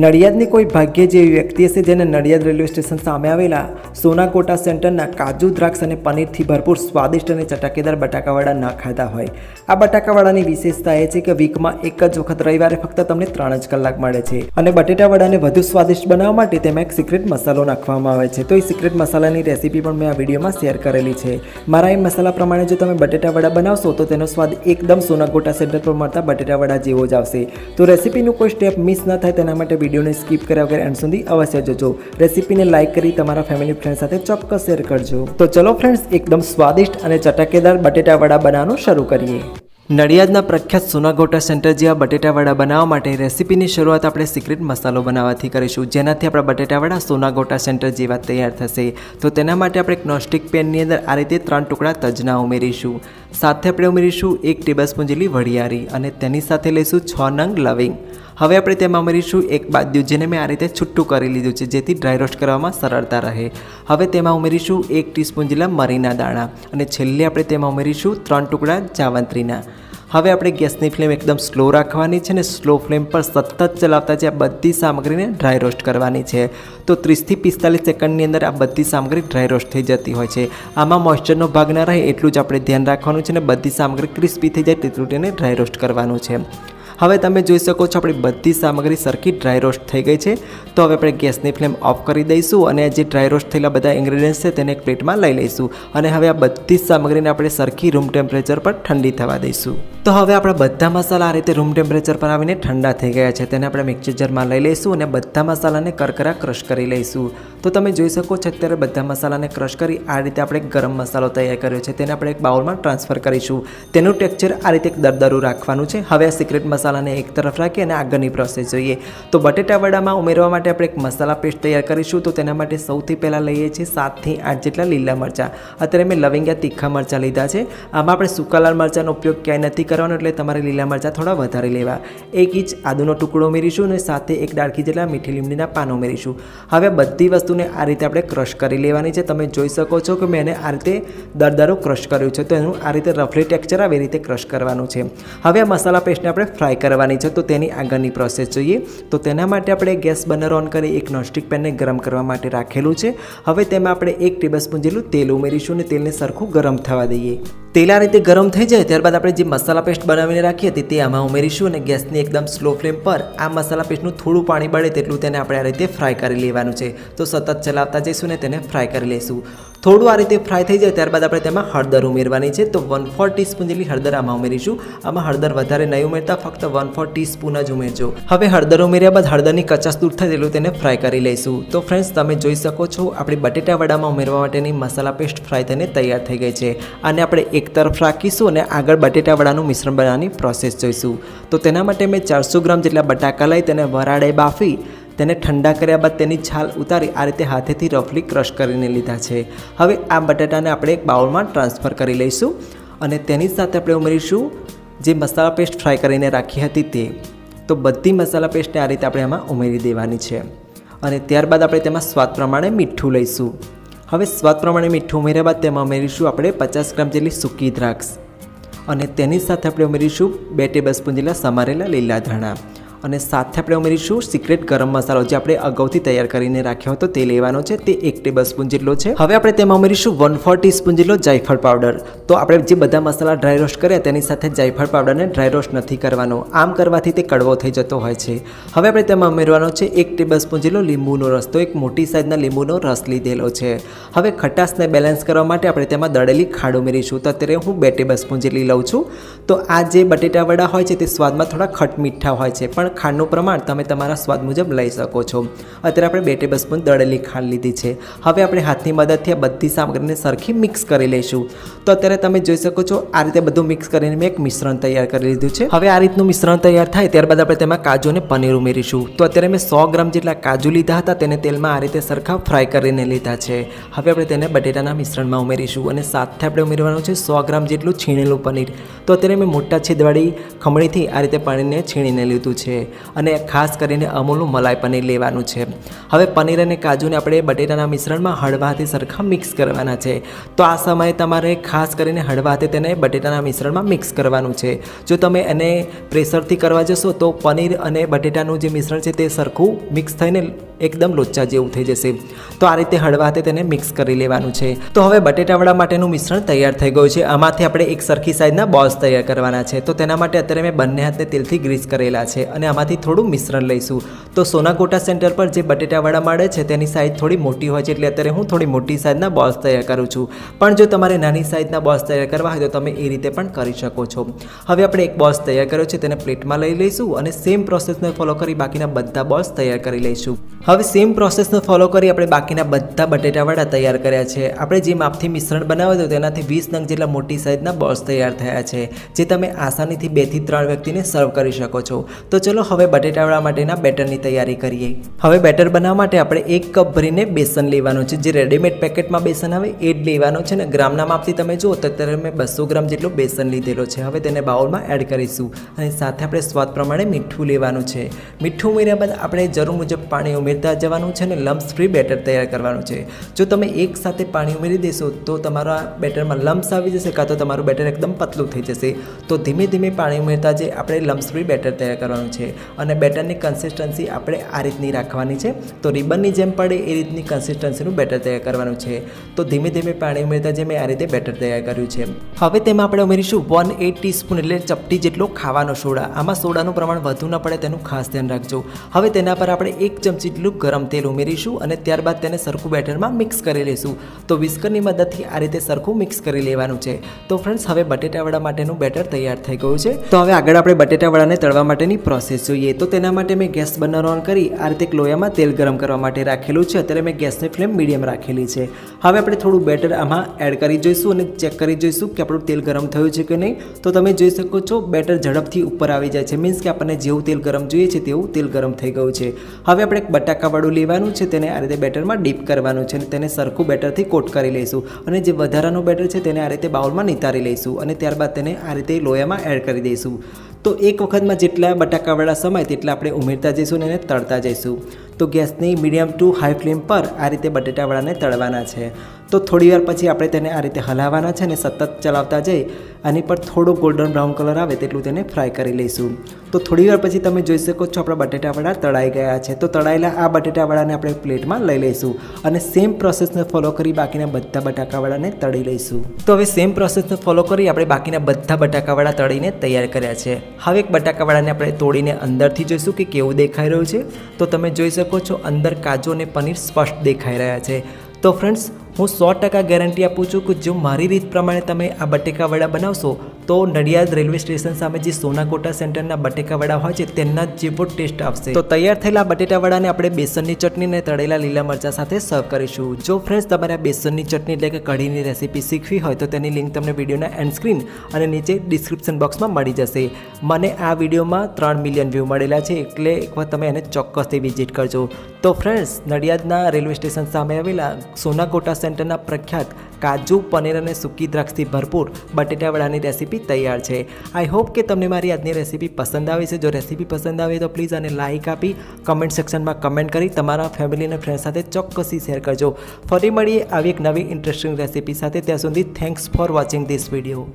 નડિયાદની કોઈ ભાગ્ય જેવી વ્યક્તિ હશે જેને નડિયાદ રેલવે સ્ટેશન સામે આવેલા સોનાકોટા સેન્ટરના કાજુ, દ્રાક્ષ અને પનીરથી ભરપૂર સ્વાદિષ્ટ અને ચટાકેદાર બટાકાવાળા ન ખાતા હોય. આ બટાકાવાળાની વિશેષતા એ છે કે વીકમાં એક જ વખત રવિવારે ફક્ત તમને ત્રણ જ કલાક મળે છે અને બટેટાવાડાને વધુ સ્વાદિષ્ટ બનાવવા માટે તેમાં એક સિક્રેટ મસાલો નાખવામાં આવે છે. તો એ સિક્રેટ મસાલાની રેસીપી પણ મેં આ વિડીયોમાં શેર કરેલી છે. મારા એ મસાલા પ્રમાણે જો તમે બટેટાવાડા બનાવશો તો તેનો સ્વાદ એકદમ સોનાકોટા સેન્ટર પર મળતા બટેટાવાડા જેવો જ આવશે. તો રેસીપીનું કોઈ સ્ટેપ મિસ ન થાય તેના માટે વિડીયોને સ્કીપ કર્યા વગર એન્ડ સુધી અવશ્ય જોજો. રેસીપીને લાઇક કરી તમારા ફેમિલી ફ્રેન્ડ સાથે ચોક્કસ શેર કરજો. તો ચલો ફ્રેન્ડ્સ એકદમ સ્વાદિષ્ટ અને ચટાકેદાર વડા બનાવવાનું શરૂ કરીએ. નડિયાદના પ્રખ્યાત સોનાગોટા સેન્ટર જેવા બટેટાવડા બનાવવા માટે રેસીપીની શરૂઆત આપણે સિક્રેટ મસાલો બનાવવાથી કરીશું. જેનાથી આપણા બટેટાવાળા સોનાગોટા સેન્ટર જેવા તૈયાર થશે. તો તેના માટે આપણે નોસ્ટિક પેનની અંદર આ રીતે ત્રણ ટુકડા તજના ઉમેરીશું. સાથે આપણે ઉમેરીશું એક ટેબલસ્પૂન જેટલી વઢિયારી અને તેની સાથે લઈશું છ નંગ લવિંગ. હવે આપણે તેમાં ઉમેરીશું એક બાદ્યું જેને મેં આ રીતે છૂટું કરી લીધું છે, જેથી ડ્રાય રોસ્ટ કરવામાં સરળતા રહે. હવે તેમાં ઉમેરીશું એક ટીસ્પૂન જેટલા મરીના દાણા અને છેલ્લે આપણે તેમાં ઉમેરીશું ત્રણ ટુકડા જાવંત્રીના. હવે આપણે ગેસની ફ્લેમ એકદમ સ્લો રાખવાની છે અને સ્લો ફ્લેમ પર સતત ચલાવતા છે આ બધી સામગ્રીને ડ્રાય રોસ્ટ કરવાની છે. તો ત્રીસથી પિસ્તાલીસ સેકન્ડની અંદર આ બધી સામગ્રી ડ્રાય રોસ્ટ થઈ જતી હોય છે. આમાં મોઇશ્ચરનો ભાગ ના રહે એટલું જ આપણે ધ્યાન રાખવાનું છે અને બધી સામગ્રી ક્રિસ્પી થઈ જાય તેટલું તેને ડ્રાય રોસ્ટ કરવાનું છે. હવે તમે જોઈ શકો છો આપણી બધી સામગ્રી સરખી ડ્રાય રોસ્ટ થઈ ગઈ છે. તો હવે આપણે ગેસની ફ્લેમ ઓફ કરી દઈશું અને જે ડ્રાય રોસ્ટ થયેલા બધા ઇન્ગ્રીડિયન્ટ્સ છે તેને એક પ્લેટમાં લઈ લઈશું. અને હવે આ બધી જ સામગ્રીને આપણે સરખી રૂમ ટેમ્પરેચર પર ઠંડી થવા દઈશું. તો હવે આપણા બધા મસાલા આ રીતે રૂમ ટેમ્પરેચર પર આવીને ઠંડા થઈ ગયા છે. તેને આપણે મિક્સર જારમાં લઈ લઈશું અને બધા મસાલાને કરકરા ક્રશ કરી લઈશું. તો તમે જોઈ શકો છો અત્યારે બધા મસાલાને ક્રશ કરી આ રીતે આપણે ગરમ મસાલો તૈયાર કર્યો છે. તેને આપણે એક બાઉલમાં ટ્રાન્સફર કરીશું. તેનું ટેક્સચર આ રીતે એક દરદરું રાખવાનું છે. હવે આ સિક્રેટ મસાલાને એક તરફ રાખી અને આગળની પ્રોસેસ જોઈએ. તો બટેટા વડામાં ઉમેરવા માટે આપણે એક મસાલા પેસ્ટ તૈયાર કરીશું. તો તેના માટે સૌથી પહેલાં લઈએ છીએ સાતથી આઠ જેટલા લીલા મરચાં. અત્યારે મેં લવિંગા તીખા મરચાં લીધા છે. આમાં આપણે સૂકા લાલ મરચાંનો ઉપયોગ ક્યાંય નથી કરવાનો એટલે તમારે લીલા મરચાં થોડા વધારે લેવા. એક ઇંચ આદુનો ટુકડો ઉમેરીશું અને સાથે એક ડાળખી જેટલા મીઠી લીમડીના પાન ઉમેરીશું. હવે બધી વસ્તુને આ રીતે આપણે ક્રશ કરી લેવાની છે. તમે જોઈ શકો છો કે મેં એને આ રીતે દરદરો ક્રશ કર્યું છે. તો એનું આ રીતે રફલી ટેક્સચર આવે રીતે ક્રશ કરવાનું છે. હવે આ મસાલા પેસ્ટને આપણે ફ્રાય કરવાની છે. તો તેની આગળની પ્રોસેસ જોઈએ. તો તેના માટે આપણે ગેસ બર્નર ઓન કરી, એક નોનસ્ટિક પેનને ગરમ કરવા માટે રાખેલું છે. હવે તેમાં આપણે એક ટેબલસ્પૂન જેટલું તેલ ઉમેરીશું અને તેલને સરખું ગરમ થવા દઈએ. તેલ આ રીતે ગરમ થઈ જાય ત્યારબાદ આપણે જે મસાલા પેસ્ટ બનાવીને રાખી હતી તે આમાં ઉમેરીશું અને ગેસની એકદમ સ્લો ફ્લેમ પર આ મસાલા પેસ્ટનું થોડું પાણી બળે તેટલું તેને આપણે આ રીતે ફ્રાય કરી લેવાનું છે. તો સતત ચલાવતા જઈશું ને તેને ફ્રાય કરી લઈશું. થોડું આ રીતે ફ્રાય થઈ જાય ત્યારબાદ આપણે તેમાં હળદર ઉમેરવાની છે. તો વન ફોર ટીસ્પૂન જેટલી હળદર આમાં ઉમેરીશું. આમાં હળદર વધારે નહીં ઉમેરતા, ફક્ત વન ફોર ટીસ્પૂન જ ઉમેરજો. હવે હળદર ઉમેર્યા બાદ હળદરની કચાશ દૂર થાય તેટલું તેને ફ્રાય કરી લઈશું. તો ફ્રેન્ડ્સ તમે જોઈ શકો છો, આપણી બટેટા વડામાં ઉમેરવા માટેની મસાલા પેસ્ટ ફ્રાય થઈને તૈયાર થઈ ગઈ છે. અને આપણે એક તરફ રાખીશું અને આગળ બટેટા વડાનું મિશ્રણ બનાવવાની પ્રોસેસ જોઈશું. તો તેના માટે મેં ચારસો ગ્રામ જેટલા બટાકા લઈ તેને વરાળે બાફી તેને ઠંડા કર્યા બાદ તેની છાલ ઉતારી આ રીતે હાથેથી રફલી ક્રશ કરીને લીધા છે. હવે આ બટાટાને આપણે એક બાઉલમાં ટ્રાન્સફર કરી લઈશું અને તેની સાથે આપણે ઉમેરીશું જે મસાલા પેસ્ટ ફ્રાય કરીને રાખી હતી તે. તો બધી મસાલા પેસ્ટને આ રીતે આપણે આમાં ઉમેરી દેવાની છે. અને ત્યારબાદ આપણે તેમાં સ્વાદ પ્રમાણે મીઠું લઈશું. હવે સ્વાદ પ્રમાણે મીઠું ઉમેર્યા બાદ તેમાં ઉમેરીશું આપણે પચાસ ગ્રામ જેટલી સૂકી દ્રાક્ષ. અને તેની સાથે આપણે ઉમેરીશું બે ટેબલ સ્પૂન જેટલા સમારેલા લીલા ધાણા. અને સાથે આપણે ઉમેરીશું સિક્રેટ ગરમ મસાલો જે આપણે અગાઉથી તૈયાર કરીને રાખ્યો હતો તે લેવાનો છે. તે એક ટેબલ સ્પૂન જેટલો છે. હવે આપણે તેમાં ઉમેરીશું વન ફોર ટીસ્પૂન જેટલો જાયફળ પાવડર તો આપણે જે બધા મસાલા ડ્રાય રોસ્ટ કર્યા તેની સાથે જાયફળ પાવડરને ડ્રાય રોસ્ટ નથી કરવાનો. આમ કરવાથી તે કડવો થઈ જતો હોય છે. હવે આપણે તેમાં ઉમેરવાનો છે એક ટેબલ સ્પૂન જેટલો લીંબુનો રસ. તો એક મોટી સાઇઝના લીંબુનો રસ લીધેલો છે. હવે ખટાશને બેલેન્સ કરવા માટે આપણે તેમાં દળેલી ખાંડ ઉમેરીશું. તો અત્યારે હું બે ટેબલ સ્પૂન જેટલી લઉં છું. તો આ જે બટેટા વડા હોય છે તે સ્વાદમાં થોડા ખટ મીઠા હોય છે. પણ ખાંડનું પ્રમાણ તમે તમારા સ્વાદ મુજબ લઈ શકો છો. અત્યારે આપણે બે ટેબલ સ્પૂન દળેલી ખાંડ લીધી છે. હવે આપણે હાથની મદદથી આ બધી સામગ્રીને સરખી મિક્સ કરી લઈશું. તો અત્યારે તમે જોઈ શકો છો, આ રીતે બધું મિક્સ કરીને મેં એક મિશ્રણ તૈયાર કરી લીધું છે. હવે આ રીતનું મિશ્રણ તૈયાર થાય ત્યારબાદ આપણે તેમાં કાજુ અને પનીર ઉમેરીશું. તો અત્યારે મેં સો ગ્રામ જેટલા કાજુ લીધા હતા તેને તેલમાં આ રીતે સરખા ફ્રાય કરીને લીધા છે. હવે આપણે તેને બટેટાના મિશ્રણમાં ઉમેરીશું અને સાથે આપણે ઉમેરવાનું છે સો ગ્રામ જેટલું છીણેલું પનીર. તો અત્યારે મેં મોટા છેદવાળી ખમણીથી આ રીતે પાણીને છીણીને લીધું છે. અને ખાસ કરીને અમૂલનું મલાઈ પનીર લેવાનું છે. હવે પનીર અને કાજુને આપણે બટેટાના મિશ્રણમાં હળવાથી સરખા મિક્સ કરવાના છે. તો આ સમયે તમારે ખાસ કરીને હળવાથી તેને બટેટાના મિશ્રણમાં મિક્સ કરવાનું છે. જો તમે એને પ્રેશરથી કરવા જશો તો પનીર અને બટેટાનું જે મિશ્રણ છે તે સરખું મિક્સ થઈને એકદમ લોચા જેવું થઈ જશે. તો આ રીતે હળવાથી તેને મિક્સ કરી લેવાનું છે. તો હવે બટેટાવડા માટેનું મિશ્રણ તૈયાર થઈ ગયું છે. આમાંથી આપણે એક સરખી સાઈઝના બોલ્સ તૈયાર કરવાના છે. તો તેના માટે અત્યારે મેં બંને હાથને તેલથી ગ્રીસ કરેલા છે અને આમાંથી થોડું મિશ્રણ લઈશું. તો સોનાકોટા સેન્ટર પર જે બટેટાવડા મળે છે તેની સાઈઝ થોડી મોટી હોય છે, એટલે અત્યારે હું થોડી મોટી સાઈઝના બોલ્સ તૈયાર કરું છું. પણ જો તમારે નાની સાઈઝના બોલ્સ તૈયાર કરવા હોય તો તમે એ રીતે પણ કરી શકો છો. હવે આપણે એક બોલ્સ તૈયાર કર્યો છે, તેને પ્લેટમાં લઈ લઈશું અને સેમ પ્રોસેસને ફોલો કરી બાકીના બધા બોલ્સ તૈયાર કરી લઈશું. હવે સેમ પ્રોસેસને ફોલો કરી આપણે બાકીના બધા બટેટાવડા તૈયાર કર્યા છે. આપણે જે માપથી મિશ્રણ બનાવ્યું હતું તેનાથી વીસ નંગ જેટલા મોટી સાઈઝના બોલ્સ તૈયાર થયા છે, જે તમે આસાનીથી બેથી ત્રણ વ્યક્તિને સર્વ કરી શકો છો. તો ચલો હવે બટેટાવડા માટેના બેટરની તૈયારી કરીએ. હવે બેટર બનાવવા માટે આપણે એક કપ ભરીને બેસન લેવાનું છે. જે રેડીમેડ પેકેટમાં બેસન આવે એ જ લેવાનું છે ને ગ્રામના માપથી તમે જુઓ તો અત્યારે મેં બસો ગ્રામ જેટલું બેસન લીધેલો છે. હવે તેને બાઉલમાં એડ કરીશું અને સાથે આપણે સ્વાદ પ્રમાણે મીઠું લેવાનું છે. મીઠું ઉમેર્યા બાદ આપણે જરૂર મુજબ પાણી ઉમેરતા જવાનું છે અને લમ્સ ફ્રી બેટર તૈયાર કરવાનું છે. જો તમે એક સાથે પાણી ઉમેરી દેશો તો તમારા બેટરમાં લમ્સ આવી જશે કાં તો તમારું બેટર એકદમ પતલું થઈ જશે. તો ધીમે ધીમે પાણી ઉમેરતા જે આપણે લમ્સ ફ્રી બેટર તૈયાર કરવાનું છે. અને બેટરની કન્સિસ્ટન્સી આપણે આ રીતની રાખવાની છે. તો રિબનની જેમ પડે એ રીતની કન્સિસ્ટન્સીનું બેટર તૈયાર કરવાનું છે. તો ધીમે ધીમે પાણી ઉમેરતા જે મેં આ રીતે બેટર તૈયાર કર્યું છે. હવે તેમાં આપણે ઉમેરીશું વન એટ ટીસ્પૂન એટલે ચપટી જેટલો ખાવાનો સોડા. આમાં સોડાનું પ્રમાણ વધુ ન પડે તેનું ખાસ ધ્યાન રાખજો. હવે તેના પર આપણે એક ચમચી જેટલું ગરમ તેલ ઉમેરીશું અને ત્યારબાદ તેને સરખું બેટરમાં મિક્સ કરી લઈશું તો વિસ્કરની મદદથી આ રીતે સરખું મિક્સ કરી લેવાનું છે. તો ફ્રેન્ડ્સ હવે બટેટાવડા માટેનું બેટર તૈયાર થઈ ગયું છે. તો હવે આગળ આપણે બટેટાવડાને તળવા માટેની પ્રોસેસ જોઈએ તો તેના માટે મેં ગેસ બર્નર ઓન કરી. આ રીતે લોયામાં તેલ ગરમ કરવા માટે રાખેલું છે. અત્યારે મેં ગેસની ફ્લેમ મીડિયમ રાખેલી છે. હવે આપણે થોડું બેટર આમાં એડ કરી જોઈશું અને ચેક કરી જોઈશું કે આપણું તેલ ગરમ થયું છે કે નહીં. તો તમે જોઈ શકો છો, બેટર ઝડપથી ઉપર આવી જાય છે. મીન્સ કે આપણને જેવું તેલ ગરમ જોઈએ છે, તેવું તેલ ગરમ થઈ ગયું છે. હવે આપણે એક બટાકાવાળું લેવાનું છે, તેને આ રીતે બેટરમાં ડીપ કરવાનું છે અને તેને સરખું બેટરથી કોટ કરી લઈશું. અને જે વધારાનું બેટર છે, તેને આ રીતે બાઉલમાં નિતારી લઈશું અને ત્યારબાદ તેને આ રીતે લોયામાં એડ કરી દઈશું. તો એક વખતમાં જેટલા બટાકાવાળા સમય તેટલા આપણે ઉમેરતા જઈશું અને તળતા જઈશું. તો ગેસની મીડિયમ ટુ હાઈ ફ્લેમ પર આ રીતે બટેટાવાળાને તળવાના છે. તો થોડી વાર પછી આપણે તેને આ રીતે હલાવવાના છે અને સતત ચલાવતા જઈ આની પર થોડો ગોલ્ડન બ્રાઉન કલર આવે તેટલું તેને ફ્રાય કરી લઈશું. તો થોડી વાર પછી તમે જોઈ શકો છો આપણા બટેટાવડા તળાઈ ગયા છે. તો તળાયેલા આ બટેટાવડાને આપણે પ્લેટમાં લઈ લઈશું અને સેમ પ્રોસેસને ફોલો કરી બાકીના બધા બટાકાવાળાને તળી લઈશું. તો હવે સેમ પ્રોસેસને ફોલો કરી આપણે બાકીના બધા બટાકાવાળા તળીને તૈયાર કર્યા છે. હવે એક બટાકાવાળાને આપણે તોડીને અંદરથી જોઈશું કે કેવું દેખાઈ રહ્યું છે. તો તમે જોઈ શકો છો અંદર કાજુ અને પનીર સ્પષ્ટ દેખાઈ રહ્યા છે. તો ફ્રેન્ડ્સ હું સો ટકા ગેરંટી આપું છું કે જો મારી રીત પ્રમાણે તમે આ બટેકા વડા બનાવશો, તો નડિયાદ રેલવે સ્ટેશન સામે જે સોનાકોટા સેન્ટરના બટેકા વડા હોય છે, તેમના જેવો ટેસ્ટ આવશે. તો તૈયાર થયેલા બટેટા વડાને આપણે બેસનની ચટણી અને તળેલા લીલા મરચા સાથે સર્વ કરીશું. જો ફ્રેન્ડ્સ તમારે આ બેસનની ચટણી એટલે કે કઢીની રેસીપી શીખવી હોય, તો તેની લિંક તમને વિડીયોના એન્ડ સ્ક્રીન અને નીચે ડિસ્ક્રિપ્શન બોક્સમાં મળી જશે. મને આ વિડીયોમાં ત્રણ મિલિયન વ્યૂ મળેલા છે, એટલે એકવાર તમે એને ચોક્કસથી વિઝિટ કરજો. તો ફ્રેન્ડ્સ નડિયાદના રેલવે સ્ટેશન સામે આવેલા સોનાકોટા સેન્ટરના પ્રખ્યાત કાજુ, પનીર અને સૂકી દ્રાક્ષથી ભરપૂર બટેટાવડાની રેસીપી તૈયાર છે. આઈ હોપ કે તમને મારી આજની રેસીપી પસંદ આવી છે. જો રેસીપી પસંદ આવે તો પ્લીઝ આને લાઇક આપી કમેન્ટ સેક્શનમાં કમેન્ટ કરી, તમારા ફેમિલી અને ફ્રેન્ડ સાથે ચોક્કસથી શેર કરજો. ફરી મળીએ આવી એક નવી ઇન્ટરેસ્ટિંગ રેસીપી સાથે. ત્યાં સુધી thanks for watching this video